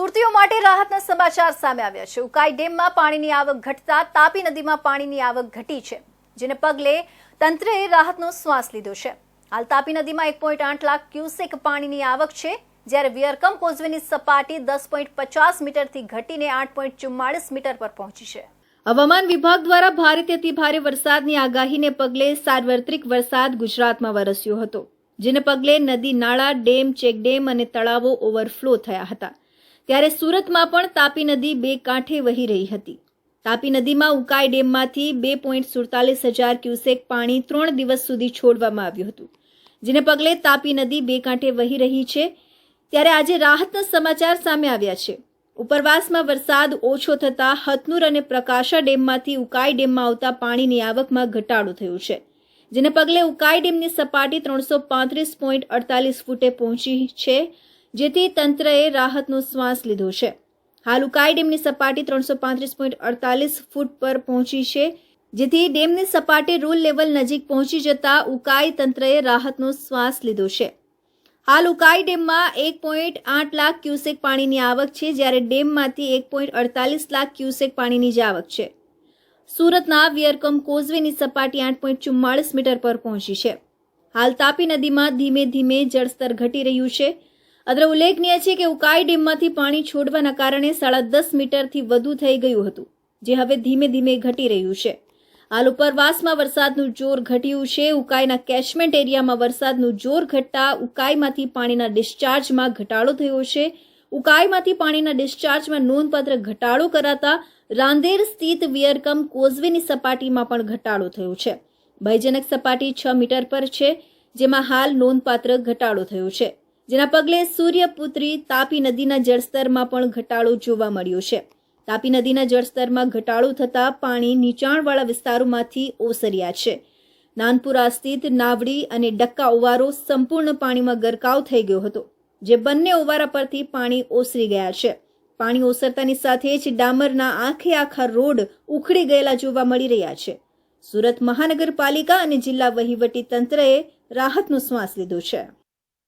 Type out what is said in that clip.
સુરતીઓ માટે રાહતના સમાચાર સામે આવ્યા છે. ઉકાઈ ડેમમાં પાણીની આવક ઘટતા તાપી નદીમાં પાણીની આવક ઘટી છે, જેને પગલે તંત્રએ રાહતનો શ્વાસ લીધો છે. હાલ તાપી નદીમાં એક પોઈન્ટ આઠ લાખ ક્યુસેક પાણીની આવક છે, જ્યારે વિયરકમ કોઝવેની સપાટી દસ પોઈન્ટ પચાસ મીટરથી ઘટીને આઠ પોઈન્ટ ચુમ્માળીસ મીટર પર પહોંચી છે. હવામાન વિભાગ દ્વારા ભારેથી અતિ ભારે વરસાદની આગાહીને પગલે સાર્વત્રિક વરસાદ ગુજરાતમાં વરસ્યો હતો, જેને પગલે નદી નાળા, ડેમ, ચેકડેમ અને તળાવો ઓવરફ્લો થયા હતા. ત્યારે સુરતમાં પણ તાપી નદી બે કાંઠે વહી રહી હતી. તાપી નદીમાં ઉકાઈ ડેમમાંથી બે પોઈન્ટ સુડતાલીસ હજાર ક્યુસેક પાણી ત્રણ દિવસ સુધી છોડવામાં આવ્યું હતું. જેને પગલે તાપી નદી બે કાંઠે વહી રહી છે. ત્યારે આજે રાહતના સમાચાર સામે આવ્યા છે. ઉપરવાસમાં વરસાદ ઓછો થતાં હથનુર અને પ્રકાશા ડેમમાંથી ઉકાઈ ડેમમાં આવતા પાણીની આવકમાં ઘટાડો થયો છે. જેને પગલે ઉકાઈ ડેમની સપાટી ત્રણસો પાંત્રીસ પોઈન્ટ અડતાલીસ ફૂટે પહોંચી છે. જેથી તંત્રએ રાહતનો શ્વાસ લીધો છે. હાલ ઉકાઈ ડેમની સપાટી ત્રણસો પાંત્રીસ પોઈન્ટ અડતાલીસ ફૂટ પર પહોંચી છે, જેથી ડેમની સપાટી રૂલ લેવલ નજીક પહોંચી જતા ઉકાઈ તંત્રએ રાહતનો શ્વાસ લીધો છે. હાલ ઉકાઈ ડેમમાં એક પોઈન્ટ આઠ લાખ ક્યુસેક પાણીની આવક છે, જ્યારે ડેમમાંથી એક પોઈન્ટ અડતાલીસ લાખ ક્યુસેક પાણીની જ આવક છે. સુરતના વિયરકમ કોઝવેની સપાટી આઠ પોઈન્ટ ચુમ્માળીસ મીટર પર પહોંચી છે. હાલ તાપી નદીમાં ધીમે ધીમે જળસ્તર ઘટી રહ્યું છે અત્રે ઉલ્લેખનીય છે કે ઉકાઈ ડેમમાંથી પાણી છોડવાના કારણે સાડા દસ મીટરથી વધુ થઈ ગયું હતું, જે હવે ધીમે ધીમે ઘટી રહ્યું છે. હાલ ઉપરવાસમાં વરસાદનું જોર ઘટ્યું છે. ઉકાઈના કેચમેન્ટ એરિયામાં વરસાદનું જોર ઘટતા ઉકાઈમાંથી પાણીના ડિસ્ચાર્જમાં ઘટાડો થયો છે. ઉકાઈમાંથી પાણીના ડિસ્ચાર્જમાં નોંધપાત્ર ઘટાડો કરાતા રાંદેર સ્થિત વિયરકમ કોઝવેની સપાટીમાં પણ ઘટાડો થયો છે. ભયજનક સપાટી છ મીટર પર છે, જેમાં હાલ નોંધપાત્ર ઘટાડો થયો છે. જેના પગલે સૂર્યપુત્રી તાપી નદીના જળસ્તરમાં પણ ઘટાડો જોવા મળ્યો છે. તાપી નદીના જળસ્તરમાં ઘટાડો થતાં પાણી નીચાણવાળા વિસ્તારોમાંથી ઓસર્યા છે. નાનપુરા સ્થિત નાવડી અને ડક્કા ઓવારો સંપૂર્ણ પાણીમાં ગરકાવ થઈ ગયો હતો, જે બંને ઓવારા પરથી પાણી ઓસરી ગયા છે. પાણી ઓસરતાની સાથે જ ડામરના આંખે આખા રોડ ઉખડી ગયેલા જોવા મળી રહ્યા છે. સુરત મહાનગરપાલિકા અને જિલ્લા વહીવટી તંત્રએ રાહતનો શ્વાસ લીધો છે.